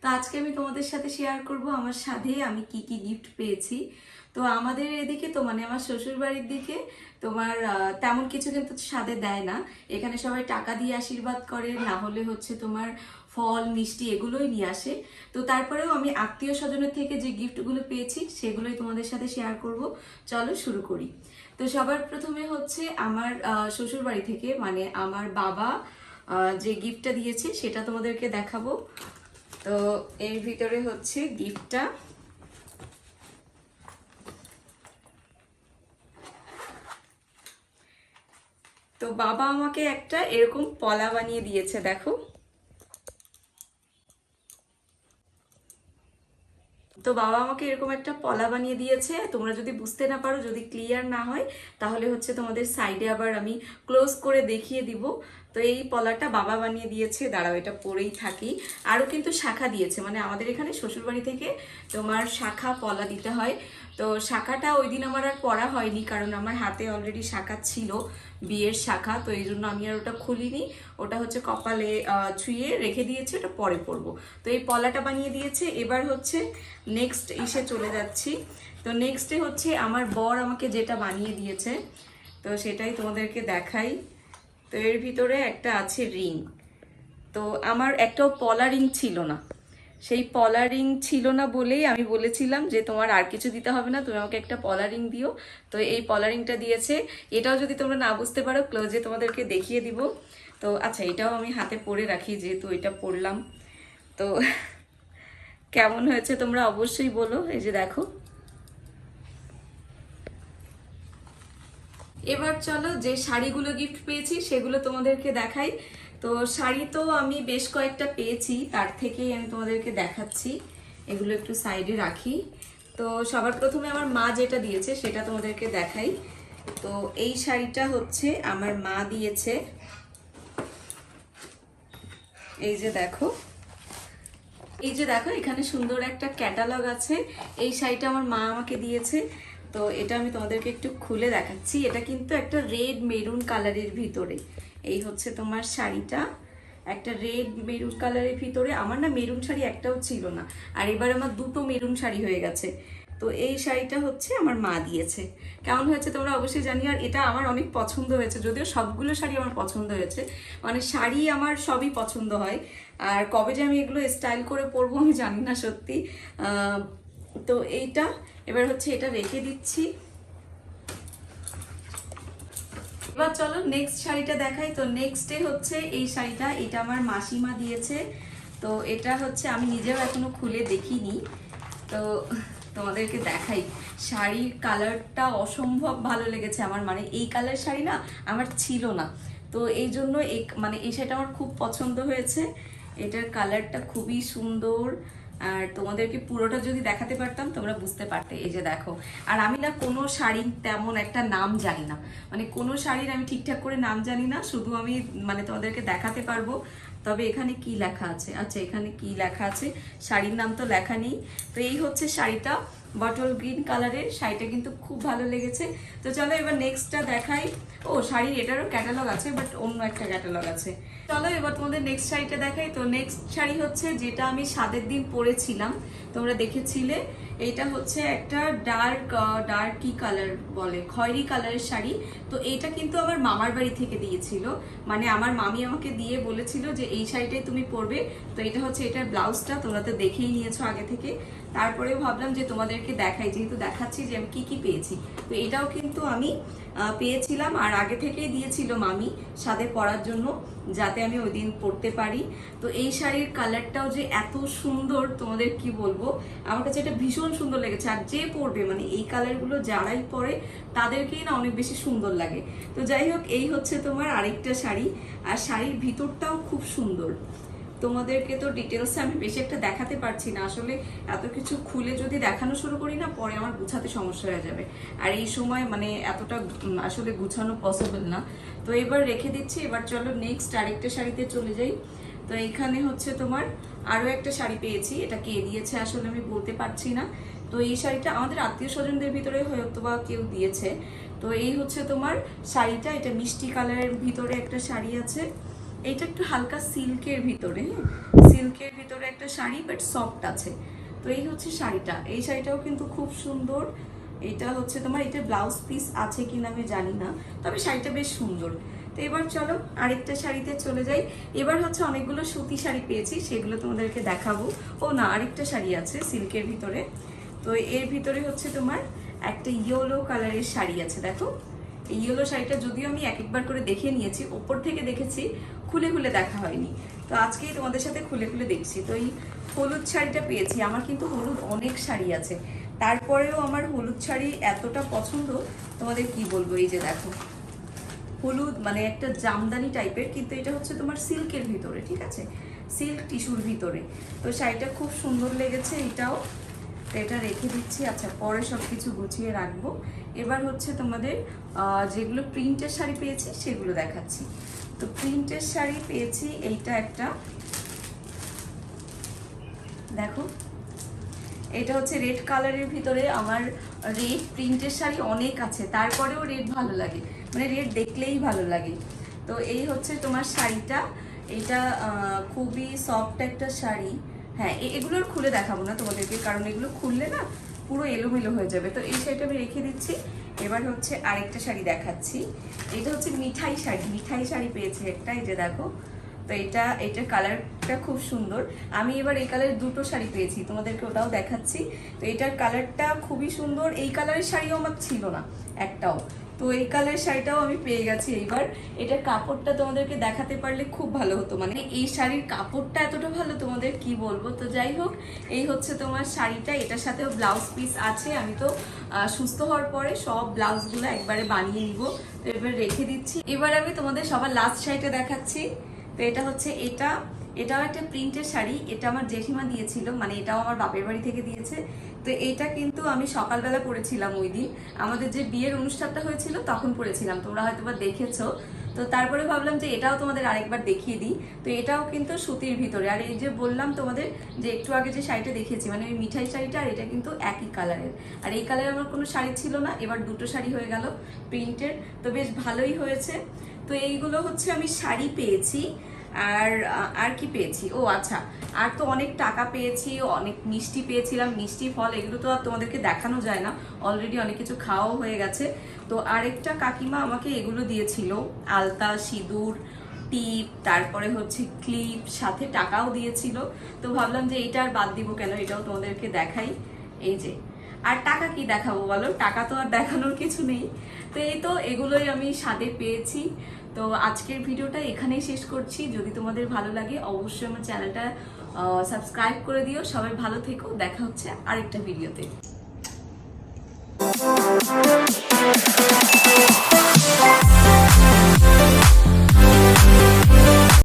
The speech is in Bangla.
তো আজকে আমি তোমাদের সাথে শেয়ার করব আমার সাথে আমি কি কি গিফট পেয়েছি। তো আমাদের এদিকে তো মানে আমার শ্বশুর বাড়ির দিকে তোমার তেমন কিছু কিন্তু সাথে দেয় না। এখানে সবাই টাকা দিয়ে আশীর্বাদ করে, না হলে হচ্ছে তোমার ফল, মিষ্টি এগুলোই নিয়ে আসে। তো তারপরেও আমি আত্মীয় স্বজনের থেকে যে গিফটগুলো পেয়েছি, সেগুলোই তোমাদের সাথে শেয়ার করব। চলো শুরু করি। তো সবার প্রথমে হচ্ছে আমার শ্বশুর বাড়ি থেকে মানে আমার বাবা যে গিফটটা দিয়েছে, সেটা তোমাদেরকে দেখাবো। তো এর ভিতরে হচ্ছে গিফটটা। তো বাবা আমাকে একটা এরকম পলা বানিয়ে দিয়েছে, দেখো। তো বাবা আমাকে এরকম একটা পলা বানিয়ে দিয়েছে। তোমরা যদি বুঝতে না পারো, যদি ক্লিয়ার না হয়, তাহলে হচ্ছে তোমাদের সাইডে আবার আমি ক্লোজ করে দেখিয়ে দিব। তো এই পলাটা বাবা বানিয়ে দিয়েছে, দাঁড়াও এটা পরেই থাকি। আরও কিন্তু শাখা দিয়েছে মানে আমাদের এখানে শ্বশুরবাড়ি থেকে তোমার শাখা পলা দিতে হয়। তো শাখাটা ওই দিন আমার আর পড়া হয়নি, কারণ আমার হাতে অলরেডি শাখা ছিল, বিয়ের শাখা, তো এই জন্য আমি আর ওটা খুলিনি। ওটা হচ্ছে কপালে ছুঁয়ে রেখে দিয়েছি, ওটা পরে পরবো। তো এই পলাটা বানিয়ে দিয়েছে, এবার হচ্ছে নেক্সট এসে চলে যাচ্ছি। তো নেক্সটে হচ্ছে আমার বর আমাকে যেটা বানিয়ে দিয়েছে, তো সেটাই তোমাদেরকে দেখাই। তো এর ভিতরে একটা আছে রিং। তো আমার একটাও পলা রিং ছিল না। সেই পলা রিং ছিল না বলেই আমি বলেছিলাম যে তোমার আর কিছু দিতে হবে না, তুমি আমাকে একটা পলা রিং দিও। তো এই পলা রিংটা দিয়েছে। এটাও যদি তোমরা না বুঝতে পারো ক্লোজে তোমাদেরকে দেখিয়ে দিব। তো আচ্ছা এটাও আমি হাতে পরে রাখি যেহেতু এটা পরলাম। তো কেমন হয়েছে তোমরা অবশ্যই বলো। এই যে দেখো। এবার চলো যে শাড়িগুলো গিফট পেয়েছি সেগুলো তোমাদেরকে দেখাই। তো শাড়ি তো আমি বেশ কয়েকটা পেয়েছি, তার থেকেই আমি তোমাদেরকে দেখাচ্ছি। এগুলো একটু সাইডে রাখি। তো সবার প্রথমে আমার মা যেটা দিয়েছে সেটা তোমাদেরকে দেখাই। তো এই শাড়িটা হচ্ছে আমার মা দিয়েছে। এই যে দেখো। এই যে দেখো, এখানে সুন্দর একটা ক্যাটালগ আছে। এই শাড়িটা আমার মা আমাকে দিয়েছে। তো এটা আমি তোমাদেরকে একটু খুলে দেখাচ্ছি। এটা কিন্তু একটা রেড মেরুন কালারের ভিতরে। এই হচ্ছে তোমার শাড়িটা। একটা রেড মেরুন কালারের ভিতরে। আমার না মেরুন শাড়ি একটাও ছিল না। আর এবার আমার দুটো মেরুন শাড়ি হয়ে গেছে। তো এই শাড়িটা হচ্ছে আমার মা দিয়েছে। কেমন হয়েছে তোমরা অবশ্যই জানি আর এটা আমার অনেক পছন্দ হয়েছে। যদিও সবগুলো শাড়ি আমার পছন্দ হয়েছে। মানে শাড়ি আমার সবই পছন্দ হয়। আর কবে যে আমি এগুলো স্টাইল করে পরবো আমি জানি না সত্যি। তো এইটা, এবার হচ্ছে এটা রেখে দিচ্ছি। এবার চলো নেক্সট শাড়িটা দেখাই। তো নেক্সটে হচ্ছে এই শাড়িটা, এটা আমার মাসিমা দিয়েছে। তো এটা হচ্ছে আমি নিজেও এখনও খুলে দেখিনি। তো তোমাদেরকে দেখাই, শাড়ির কালারটা অসম্ভব ভালো লেগেছে আমার। মানে এই কালার শাড়ি না আমার ছিল না। তো এই জন্য মানে এই শাড়িটা আমার খুব পছন্দ হয়েছে। এটার কালারটা খুবই সুন্দর। আর তোমাদেরকে পুরোটা যদি দেখাতে পারতাম, তোমরা বুঝতে পারতে। এই যে দেখো, আর আমি না কোনো শাড়ির তেমন একটা নাম জানি না। মানে কোনো শাড়ির আমি ঠিকঠাক করে নাম জানি না, শুধু আমি মানে তোমাদেরকে দেখাতে পারব। তবে এখানে কি লেখা আছে? আচ্ছা এখানে কি লেখা আছে? শাড়ির নাম তো লেখা নেই। তো এই হচ্ছে শাড়িটা বটল গ্রিন কালারের শাড়িটা কিন্তু খুব ভালো লেগেছে। তো চলো এবার নেক্সটটা দেখাই। ও, শাড়ির এটারও ক্যাটালগ আছে বাট অন্য একটা ক্যাটালগ আছে। চলো, এবার তোমাদের নেক্সট শাড়িটা দেখাই। তো নেক্সট শাড়ি হচ্ছে যেটা আমি সাতের দিন পরেছিলাম। তোমরা দেখেছিলে। এইটা হচ্ছে একটা ডার্ক ডার্ক কি কালার বলে, খয়েরি কালারের শাড়ি। তো এইটা কিন্তু আমার মামার বাড়ি থেকে দিয়েছিল। মানে আমার মামি আমাকে দিয়ে বলেছিল যে, এই শাড়িটাই তুমি পরবে। তো এটা হচ্ছে এটার ব্লাউজটা, তোমরা তো দেখেই নিয়েছো আগে থেকে। তারপরেও ভাবলাম যে, তোমাদেরকে দেখাই। যেহেতু দেখাচ্ছি যে, আমি কি কি পেয়েছি। তো এটাও কিন্তু আমি পেয়েছিলাম। আর আগে থেকেই দিয়েছিল মামি সাথে পরার জন্য, যাতে আমি ওই দিন পরতে পারি। তো এই শাড়ির কালারটাও যে এত সুন্দর, তোমাদের কি বলব? আমার কাছে এটা ভীষণ সুন্দর লেগেছে। আর যে পরবে মানে এই কালারগুলো যারাই পরে, তাদেরকেই না অনেক বেশি সুন্দর লাগে। তো যাই হোক, এই হচ্ছে তোমার আরেকটা শাড়ি। আর শাড়ির ভিতরটাও খুব সুন্দর। তোমাদেরকে তো ডিটেলসে আমি বেশি একটা দেখাতে পারছি না। আসলে এত কিছু খুলে যদি দেখানো শুরু করি না, পরে আমার গুছাতে সমস্যা হয়ে যাবে। আর এই সময় মানে এতটা আসলে গুছানো পসিবল না। তো এবার রেখে দিচ্ছি। এবার চলো নেক্সট আরেকটা শাড়িতে চলে যাই। তো এইখানে হচ্ছে তোমার আরও একটা শাড়ি পেয়েছি, এটা কে দিয়েছে আসলে আমি বলতে পারছি না। তো এই শাড়িটা আমাদের আত্মীয় স্বজনদের ভিতরে হয়তো বা কেউ দিয়েছে। তো এই হচ্ছে তোমার শাড়িটা, এটা মিষ্টি কালারের ভিতরে একটা শাড়ি আছে। এটা একটু হালকা সিল্কের ভিতরে হ্যাঁ? সিল্কের ভিতরে একটা শাড়ি বাট সফট আছে। তো এই হচ্ছে শাড়িটা। এই শাড়িটাও কিন্তু খুব সুন্দর। এটা হচ্ছে তোমার, এটা ব্লাউজ পিস আছে কিনা আমি জানি না, তবে শাড়িটা বেশ সুন্দর। তো এবার চলো আরেকটা শাড়িতে চলে যাই। এবার হচ্ছে অনেকগুলো সুতি শাড়ি পেয়েছি, সেগুলো তোমাদেরকে দেখাবো। ও না, আরেকটা শাড়ি আছে সিল্কের ভিতরে। তো এর ভিতরে হচ্ছে তোমার একটা ইয়েলো কালারের শাড়ি আছে, দেখো। এই ইয়েলো শাড়িটা যদিও আমি এক একবার করে দেখে নিয়েছি, ওপর থেকে দেখেছি, খুলে খুলে দেখা হয়নি। তো আজকেই তোমাদের সাথে খুলে খুলে দেখছি। তো এই হলুদ শাড়িটা পেয়েছি, আমার কিন্তু হলুদ অনেক শাড়ি আছে। তারপরেও আমার হলুদ শাড়ি এতটা পছন্দ, তোমাদের কি বলব? এই যে দেখো। হলুদ মানে একটা জামদানি টাইপের কিন্তু এটা হচ্ছে তোমার সিল্কের ভিতরে, ঠিক আছে? সিল্ক টিস্যুর ভিতরে। তো শাড়িটা খুব সুন্দর লেগেছে এটাও। এটা রেখে দিচ্ছি। আচ্ছা পরে সব কিছু গুছিয়ে রাখব। এবার হচ্ছে তোমাদের যেগুলো প্রিন্টের শাড়ি পেয়েছি, সেগুলো দেখাচ্ছি। তো প্রিন্টের শাড়ি পেয়েছি এইটা একটা। দেখো। এটা হচ্ছে রেড কালারের ভিতরে আমার রেড প্রিন্টের শাড়ি অনেক আছে, তারপরেও রেড ভালো লাগে। মানে রেড দেখলেই ভালো লাগে। তো এই হচ্ছে তোমার শাড়িটা। এটা খুবই সফট একটা শাড়ি। হ্যাঁ এগুলোর খুলে দেখাবো না তোমাদেরকে, কারণ এগুলো খুললে না পুরো এলোমেলো হয়ে যাবে। তো এই শাড়িটা আমি রেখে দিচ্ছি। এবার হচ্ছে আরেকটা শাড়ি দেখাচ্ছি। এটা হচ্ছে মিঠাই শাড়ি। মিঠাই শাড়ি পেয়েছি একটা, এই যে দেখো। তো এটা এটার কালারটা খুব সুন্দর। আমি এবার এই কালারের দুটো শাড়ি পেয়েছি, তোমাদেরকে ওটাও দেখাচ্ছি। তো এটার কালারটা খুবই সুন্দর। এই কালারের শাড়িও আমার ছিল না একটাও। তো এই কালারের শাড়িটাও আমি পেয়ে গেছি এইবার। এটার কাপড়টা তোমাদেরকে দেখাতে পারলে খুব ভালো হতো। মানে এই শাড়ির কাপড়টা এতটা ভালো তোমাদের কি বলব? তো যাই হোক, এই হচ্ছে তোমার শাড়িটা। এটার সাথেও ব্লাউজ পিস আছে। আমি তো সুস্থ হওয়ার পরে সব ব্লাউজগুলো একবারে বানিয়ে নিব। তো এবার রেখে দিচ্ছি। এবার আমি তোমাদের সবার লাস্ট শাড়িটা দেখাচ্ছি। তো এটা হচ্ছে এটা, এটাও একটা প্রিন্টের শাড়ি, এটা আমার জেঠিমা দিয়েছিল মানে এটাও আমার বাপের বাড়ি থেকে দিয়েছে। তো এইটা কিন্তু আমি সকালবেলা পরেছিলাম ওই দিন। আমাদের যে বিয়ের অনুষ্ঠানটা হয়েছিল তখন পরেছিলাম, তোমরা হয়তো বা দেখেছ। তো তারপরে ভাবলাম যে এটাও তোমাদের আরেকবার দেখিয়ে দিই। তো এটাও কিন্তু সুতির ভিতরে। আর এই যে বললাম তোমাদের যে একটু আগে যে শাড়িটা দেখিয়েছি মানে ওই মিঠাই শাড়িটা, আর এটা কিন্তু একই কালারের। আর এই কালারের আমার কোনো শাড়ি ছিল না, এবার দুটো শাড়ি হয়ে গেল প্রিন্টের। তো বেশ ভালোই হয়েছে। তো এইগুলো হচ্ছে আমি শাড়ি পেয়েছি। আর আর কি পেয়েছি? ও আচ্ছা। আর তো অনেক টাকা পেয়েছি, অনেক মিষ্টি পেয়েছিলাম, মিষ্টি ফল এগুলো তো আর তোমাদেরকে দেখানো যায় না। অলরেডি অনেক কিছু খাওয়াও হয়ে গেছে। তো আরেকটা কাকিমা আমাকে এগুলো দিয়েছিল। আলতা, সিঁদুর, টিপ, তারপরে হচ্ছে ক্লিপ, সাথে টাকাও দিয়েছিল। তো ভাবলাম যে এটা আর বাদ দিব কেন? এটাও তোমাদেরকে দেখাই। এই যে। আর টাকা কি দেখাবো বলো? টাকা তো আর দেখানোর কিছু নেই। তো এই তো এগুলোই আমি স্বাদে পেয়েছি। তো আজকের ভিডিওটা এখানেই শেষ করছি। যদি তোমাদের ভালো লাগে, অবশ্যই আমার চ্যানেলটা সাবস্ক্রাইব করে দিও। সবাই ভালো থেকো। দেখা হচ্ছে আরেকটা ভিডিওতে।